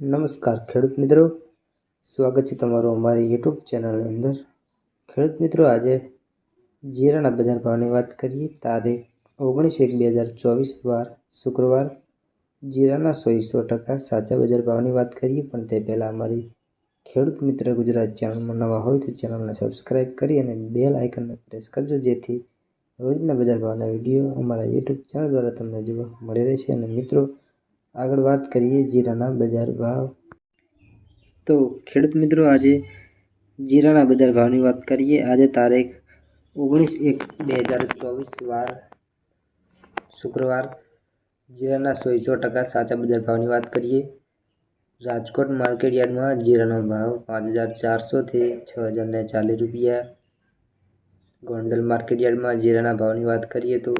નમસ્કાર ખેડૂત મિત્રો. સ્વાગત છે તમારું અમારી યુટ્યુબ ચેનલની અંદર. ખેડૂત મિત્રો, આજે જીરાના બજાર ભાવની વાત કરીએ. તારીખ ઓગણીસ એક બે હજાર ચોવીસ, વાર શુક્રવાર. જીરાના સો સો ટકા સાચા બજાર ભાવની વાત કરીએ, પણ તે પહેલાં અમારી ખેડૂત મિત્ર ગુજરાત ચેનલમાં નવા હોય તો ચેનલને સબસ્ક્રાઈબ કરી અને બેલ આઇકનને પ્રેસ કરજો, જેથી રોજના બજાર ભાવના વીડિયો અમારા યુટ્યુબ ચેનલ દ્વારા તમને જોવા મળી રહેશે. અને મિત્રો આગળ વાત કરીએ જીરાના બજાર ભાવ. તો ખેડૂત મિત્રો, આજે જીરાના બજાર ભાવની વાત કરીએ. આજે તારીખ ઓગણીસ એક બે હજાર ચોવીસ, વાર શુક્રવાર. જીરાના સો સો ટકા સાચા બજાર ભાવની વાત કરીએ. રાજકોટ માર્કેટ યાર્ડમાં જીરાનો ભાવ પાંચ હજાર ચારસોથી છ હજાર ને ચાલીસ રૂપિયા. ગોંડલ માર્કેટ યાર્ડમાં જીરાના ભાવની વાત કરીએ તો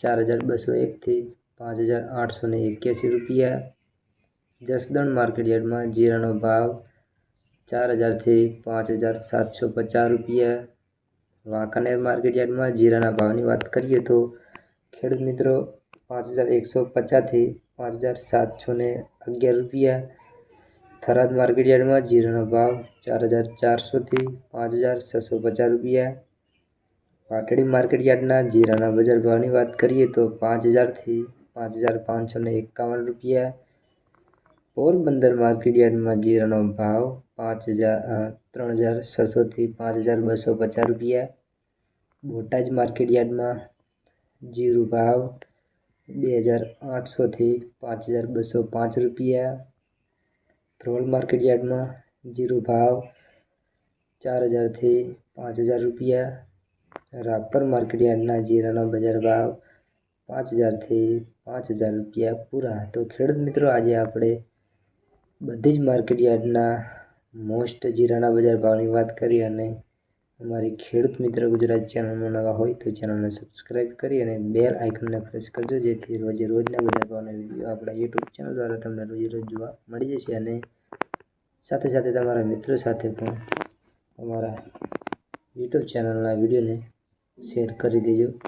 ચાર હજાર બસો એકથી પાંચ હજાર આઠસો ને રૂપિયા. જસદણ માર્કેટ યાર્ડમાં જીરાનો ભાવ ચાર હજારથી પાંચ હજાર સાતસો પચાસ રૂપિયા. વાંકાનેર માર્કેટ યાર્ડમાં જીરાના ભાવની વાત કરીએ તો ખેડૂત મિત્રો પાંચ હજાર એકસો પચાસથી પાંચ હજાર સાતસો ને અગિયાર રૂપિયા. થરાદ માર્કેટ યાર્ડમાં જીરાનો ભાવ ચાર હજાર ચારસોથી પાંચ હજાર છસો પચાસ રૂપિયા. પાટડી માર્કેટ યાર્ડના જીરાના બજાર ભાવની વાત કરીએ તો પાંચ હજારથી પાંચ હજાર પાંચસો એકાવન રૂપિયા. પોરબંદર માર્કેટ યાર્ડમાં જીરાનો ભાવ પાંચ હજાર ત્રણ હજાર છસોથી પાંચ હજાર બસો પચાસ રૂપિયા. બોટાદ માર્કેટ યાર્ડમાં જીરું ભાવ બે હજાર આઠસોથી પાંચ હજાર બસો પાંચ રૂપિયા. ધ્રોલ માર્કેટ યાર્ડમાં જીરું ભાવ ચાર હજારથી પાંચ હજાર રૂપિયા. રાપર માર્કેટ યાર્ડના જીરાનો બજાર ભાવ પાંચ હજારથી પાંચ હજાર રૂપિયા પૂરા. તો ખેડૂત મિત્રો, આજે આપણે બધી જ માર્કેટ યાર્ડના મોસ્ટ જીરાના બજાર ભાવની વાત કરી અને અમારી ખેડૂત મિત્ર ગુજરાત ચેનલમાં નવા હોય તો ચેનલને સબસ્ક્રાઈબ કરી અને બેલ આઇકનને પ્રેસ કરજો, જેથી રોજે રોજના બજાર ભાવના વીડિયો આપણા યુટ્યુબ ચેનલ દ્વારા તમને રોજે રોજ જોવા મળી જશે અને સાથે સાથે તમારા મિત્રો સાથે પણ અમારા યુટ્યુબ ચેનલના વિડીયોને શેર કરી દેજો.